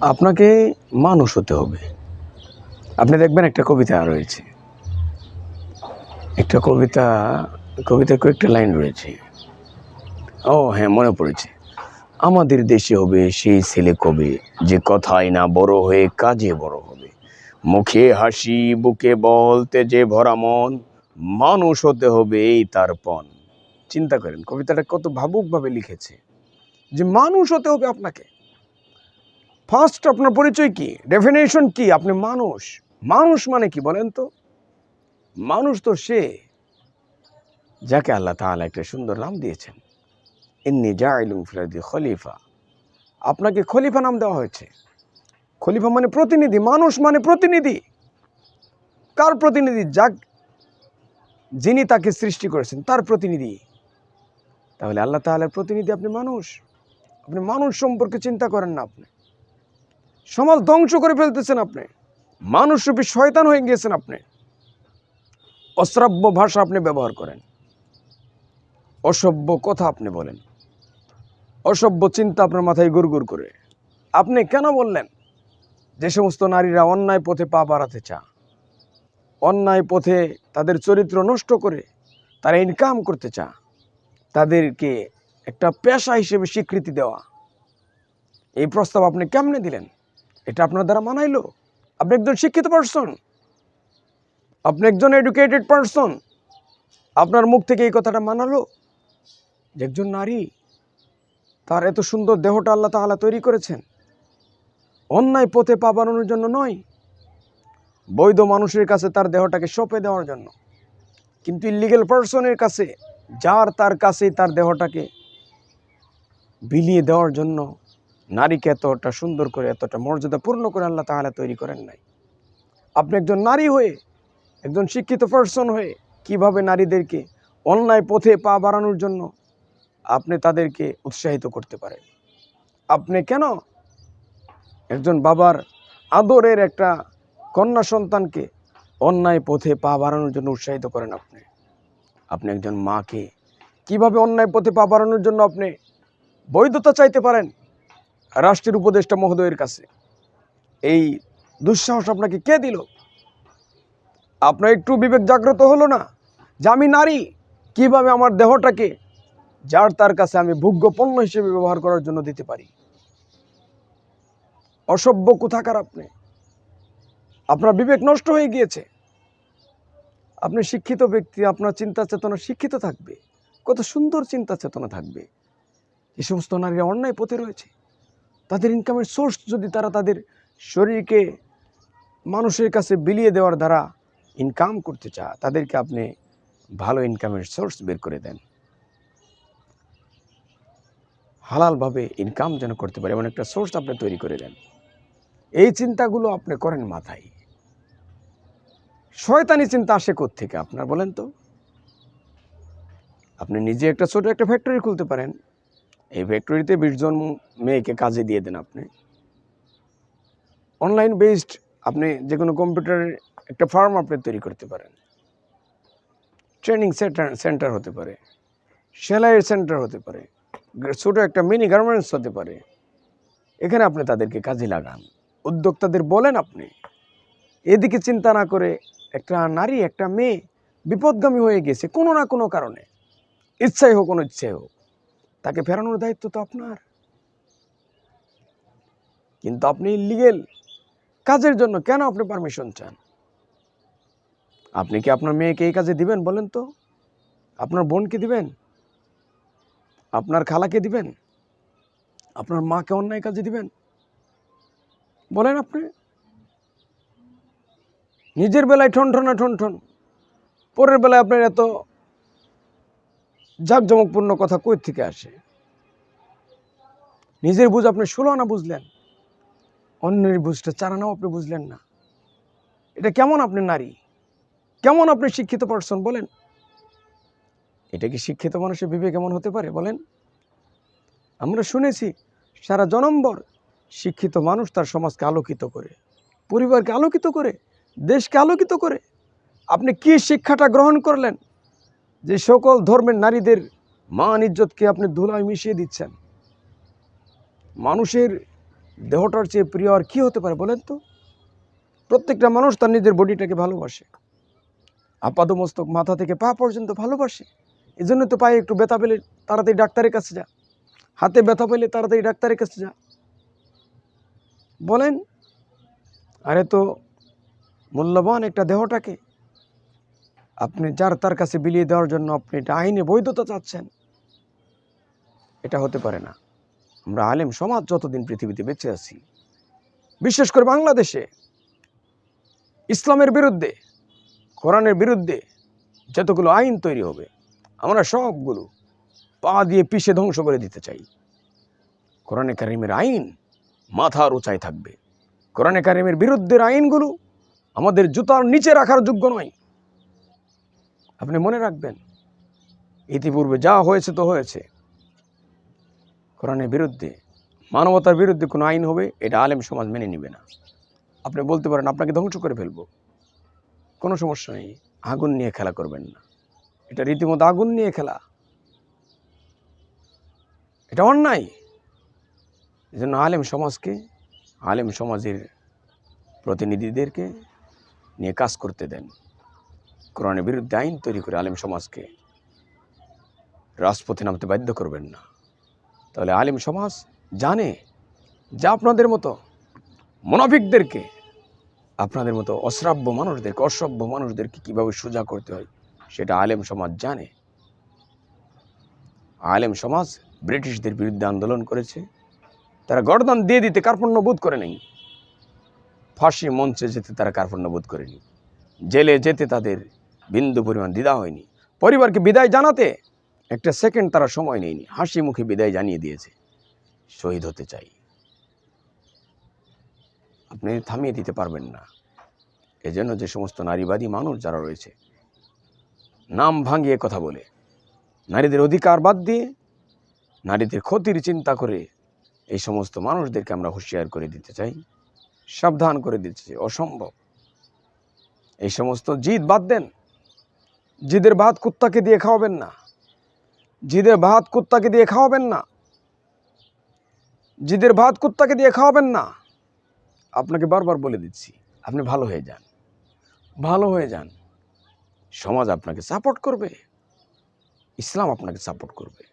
আপনাকে মানুষ হতে হবে। আপনি দেখবেন একটা কবিতা রয়েছে। একটা কবিতা, কবিতার কয়েকটা লাইন রয়েছে। ও হ্যাঁ মনে পড়েছে। আমাদের দেশে হবে সেই ছেলে কবে? যে কথায় না বড় হয়ে কাজে বড় হবে। মুখে হাসি, বুকে বলতে যে ভরা মন, মানুষ হতে হবে এই তার পণ। চিন্তা করেন, কবিতাটা কত ভাবুকভাবে লিখেছে। যে মানুষ হতে হবে আপনাকে। ফার্স্ট আপনার পরিচয় কি? ডেফিনেশন কি? আপনি মানুষ। মানুষ মানে কি বলেন তো? মানুষ তো সে যাকে আল্লাহ তাআলা একটা সুন্দর নাম দিয়েছেন। ইন্নি জাইলুম ফিলাদি খলিফা। আপনাকে খলিফা নাম দেওয়া হয়েছে। খলিফা মানে প্রতিনিধি, মানুষ মানে প্রতিনিধি। কার প্রতিনিধি? যাক, যিনি তাকে সৃষ্টি করেছেন, তার প্রতিনিধি। তাহলে আল্লাহ তাআলার প্রতিনিধি আপনি মানুষ। আপনি মানুষ সম্পর্কে চিন্তা করেন না আপনি। সমাজ ধ্বংস করে ফেলতেছেন আপনি। মানুষরূপী শয়তান হয়ে গিয়েছেন আপনি। অশ্রাব্য ভাষা আপনি ব্যবহার করেন। অসভ্য কথা আপনি বলেন। অসভ্য চিন্তা আপনার মাথায় গুড়গুড় করে। আপনি কেন বললেন যে সমস্ত নারীরা অন্যায় পথে পা বাড়াতে চা অন্যায় পথে তাদের চরিত্র নষ্ট করে তারা ইনকাম করতে চা তাদেরকে একটা পেশা হিসেবে স্বীকৃতি দেওয়া। এই প্রস্তাব আপনি কেমনে দিলেন? এটা আপনার দ্বারা মানাইলো। আপনি একজন শিক্ষিত পার্সন আপনি একজন এডুকেটেড পার্সন আপনার মুখ থেকে এই কথাটা মানালো যে একজন নারী, তার এত সুন্দর দেহটা আল্লাহ তাআলা তৈরি করেছেন। অন্যায় পথে পা বাড়ানোর জন্য নয়, বৈধ মানুষের কাছে তার দেহটাকে সঁপে দেওয়ার জন্য। কিন্তু ইলিগেল পার্সনের কাছে, যার তার কাছে তার দেহটাকে বিলিয়ে দেওয়ার জন্য নারীকে এতটা সুন্দর করে, এতটা মর্যাদাপূর্ণ করে আল্লাহ তাহলে তৈরি করেন নাই। আপনি একজন নারী হয়ে, একজন শিক্ষিত পার্সন হয়ে কীভাবে নারীদেরকে অন্যায় পথে পা বাড়ানোর জন্য আপনি তাদেরকে উৎসাহিত করতে পারেন? আপনি কেন একজন বাবার আদরের একটা কন্যা সন্তানকে অন্যায় পথে পা বাড়ানোর জন্য উৎসাহিত করেন আপনি? আপনি একজন মাকে কীভাবে অন্যায় পথে পা বাড়ানোর জন্য আপনি বৈধতা চাইতে পারেন? রাষ্ট্রের উপদেষ্টা মহোদয়ের কাছে। এই দুঃসাহস আপনাকে কে দিল? আপনার একটু বিবেক জাগ্রত হলো না? যে আমি নারী, কীভাবে আমার দেহটাকে যার তার কাছে আমি ভোগ্য পণ্য হিসেবে ব্যবহার করার জন্য দিতে পারি? অসভ্য কোথাকার আপনি? আপনার বিবেক নষ্ট হয়ে গিয়েছে। আপনি শিক্ষিত ব্যক্তি, আপনার চিন্তা চেতনা শিক্ষিত থাকবে। কত সুন্দর চিন্তা চেতনা থাকবে। এই সমস্ত নারীরা অন্যায় পথে রয়েছে। তাদের ইনকামের সোর্স যদি তারা তাদের শরীরকে মানুষের কাছে বিলিয়ে দেওয়ার দ্বারা ইনকাম করতে চায়, তাদেরকে আপনি ভালো ইনকামের সোর্স বের করে দেন। হালালভাবে ইনকাম যেন করতে পারে, এমন একটা সোর্স আপনি তৈরি করে দেন। এই চিন্তাগুলো আপনি করেন মাথায়। শয়তানি চিন্তা আসে থেকে আপনার বলেন তো? আপনি নিজে একটা ছোট একটা ফ্যাক্টরি খুলতে পারেন। এই ফ্যাক্টরিতে বিশজন মেয়েকে কাজে দিয়ে দেন আপনি। অনলাইন বেসড আপনি যে কোনো কম্পিউটারের একটা ফার্ম আপনি তৈরি করতে পারেন। ট্রেনিং সেন্টার সেন্টার হতে পারে। সেলাইয়ের সেন্টার হতে পারে। ছোটো একটা মিনি গার্মেন্টস হতে পারে। এখানে আপনি তাদেরকে কাজে লাগান। উদ্যোক্তাদের বলেন আপনি, এদিকে চিন্তা না করে একটা নারী, একটা মেয়ে বিপদগামী হয়ে গেছে কোনো না কোনো কারণে। ইচ্ছাই হোক কোনো ইচ্ছাই হোক। তাকে ফেরানোর দায়িত্ব তো আপনার। কিন্তু আপনি লিগেল কাজের জন্য কেন আপনি পারমিশন চান? আপনি কি আপনার মেয়েকে এই কাজে দিবেন বলেন তো? আপনার বোনকে দিবেন? আপনার খালাকে দিবেন? আপনার মাকে অন্যায় কাজে দিবেন? বলেন আপনি। নিজের বেলায় ঠন ঠনা ঠন ঠন পরের বেলায় আপনার এত জাঁকজমকপূর্ণ কথা কই থেকে আসে? নিজের বুঝ আপনি ষোলো আনা বুঝলেন, অন্যের বুঝটা চার আনাও আপনি বুঝলেন না। এটা কেমন আপনি নারী? কেমন আপনি শিক্ষিত পার্সন বলেন? এটা কি শিক্ষিত মানুষের বিবেক এমন হতে পারে বলেন? আমরা শুনেছি সারা জনম্বর শিক্ষিত মানুষ তার সমাজকে আলোকিত করে, পরিবারকে আলোকিত করে, দেশকে আলোকিত করে। আপনি কি শিক্ষাটা গ্রহণ করলেন? যে সকল ধর্মের নারীদের মান ইজ্জতকে আপনি ধুলায় মিশিয়ে দিচ্ছেন। মানুষের দেহটার চেয়ে প্রিয় আর কী হতে পারে বলেন তো? প্রত্যেকটা মানুষ তার নিজের বডিটাকে ভালোবাসে। আপাদমস্তক মাথা থেকে পা পর্যন্ত ভালোবাসে। এই জন্য তো পায়ে একটু ব্যথা পেলে তাড়াতাড়ি ডাক্তারের কাছে যা। হাতে ব্যথা পেলে তাড়াতাড়ি ডাক্তারের কাছে যা। বলেন, আরে তো মূল্যবান একটা দেহটাকে আপনি যার তার কাছে বিলিয়ে দেওয়ার জন্য আপনি এটা আইনে বৈধতা চাচ্ছেন, এটা হতে পারে না। আমরা আলেম সমাজ যতদিন পৃথিবীতে বেঁচে আছি, বিশেষ করে বাংলাদেশে, ইসলামের বিরুদ্ধে, কোরআনের বিরুদ্ধে যতগুলো আইন তৈরি হবে, আমরা সবগুলো পা দিয়ে পিষে ধ্বংস করে দিতে চাই। কোরআনে কারিমের আইন মাথার উঁচায় থাকবে। কোরআনে কারিমের বিরুদ্ধের আইনগুলো আমাদের জুতার নিচে রাখার যোগ্য নয়। আপনি মনে রাখবেন, ইতিপূর্বে যা হয়েছে তো হয়েছে। কোরআনের বিরুদ্ধে, মানবতার বিরুদ্ধে কোনো আইন হবে, এটা আলেম সমাজ মেনে নেবে না। আপনি বলতে পারেন, আপনাকে ধ্বংস করে ফেলব। কোনো সমস্যা নেই, আগুন নিয়ে খেলা করবেন না। এটা রীতিমতো আগুন নিয়ে খেলা। এটা অন্যায়। এই জন্য আলেম সমাজকে, আলেম সমাজের প্রতিনিধিদেরকে নিয়ে কাজ করতে দেন। কোরআনের বিরুদ্ধে আইন তৈরি করে আলেম সমাজকে রাজপথে নামতে বাধ্য করবেন না। তাহলে আলিম সমাজ জানে যে আপনাদের মতো মনাফিকদেরকে, আপনাদের মতো অশ্রাব্য মানুষদেরকে, অসভ্য মানুষদেরকে কীভাবে সোজা করতে হয়, সেটা আলেম সমাজ জানে। আলেম সমাজ ব্রিটিশদের বিরুদ্ধে আন্দোলন করেছে। তারা গরদান দিয়ে দিতে কার্পণ্য বোধ করে নেই। ফাঁসি মঞ্চে যেতে তারা কার্পণ্য বোধ করেনি। জেলে যেতে তাদের বিন্দু পরিমাণ দ্বিধা হয়নি। পরিবারকে বিদায় জানাতে একটা সেকেন্ড তারা সময় নেয়নি। হাসি মুখে বিদায় জানিয়ে দিয়েছে, শহীদ হতে চাই। আপনি থামিয়ে দিতে পারবেন না। এজন্য যে সমস্ত নারীবাদী মানুষ যারা রয়েছে, নাম ভাঙিয়ে কথা বলে, নারীদের অধিকার বাদ দিয়ে নারীদের ক্ষতির চিন্তা করে এই সমস্ত মানুষদেরকে আমরা হুঁশিয়ার করে দিতে চাই, সাবধান করে দিতে চাই। অসম্ভব। এই সমস্ত জিদ বাদ দেন। জিদের ভাত কুত্তাকে দিয়ে খাওয়াবেন না। জিদের ভাত কুত্তাকে দিয়ে খাওয়াবেন না। জিদের ভাত কুত্তাকে দিয়ে খাওয়াবেন না। আপনাকে বারবার বলে দিচ্ছি, আপনি ভালো হয়ে যান। ভালো হয়ে যান। সমাজ আপনাকে সাপোর্ট করবে। ইসলাম আপনাকে সাপোর্ট করবে।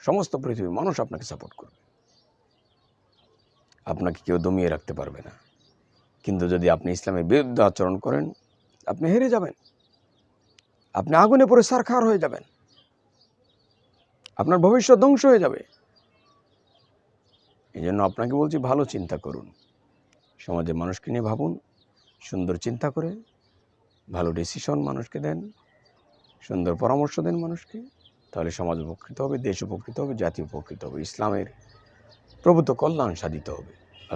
সমস্ত পৃথিবীর মানুষ আপনাকে সাপোর্ট করবে। আপনাকে কেউ দমিয়ে রাখতে পারবে না। কিন্তু যদি আপনি ইসলামের বিরুদ্ধে আচরণ করেন, আপনি হেরে যাবেন। আপনি আগুনে পরে সারখার হয়ে যাবেন। আপনার ভবিষ্যৎ ধ্বংস হয়ে যাবে। এই জন্য আপনাকে বলছি, ভালো চিন্তা করুন। সমাজের মানুষকে নিয়ে ভাবুন, সুন্দর চিন্তা করে, ভালো ডিসিশন মানুষকে দেন, সুন্দর পরামর্শ দেন মানুষকে, তাহলে সমাজ উপকৃত হবে, দেশ উপকৃত হবে, জাতি উপকৃত হবে, ইসলামের প্রভূত কল্যাণ সাধিত হবে।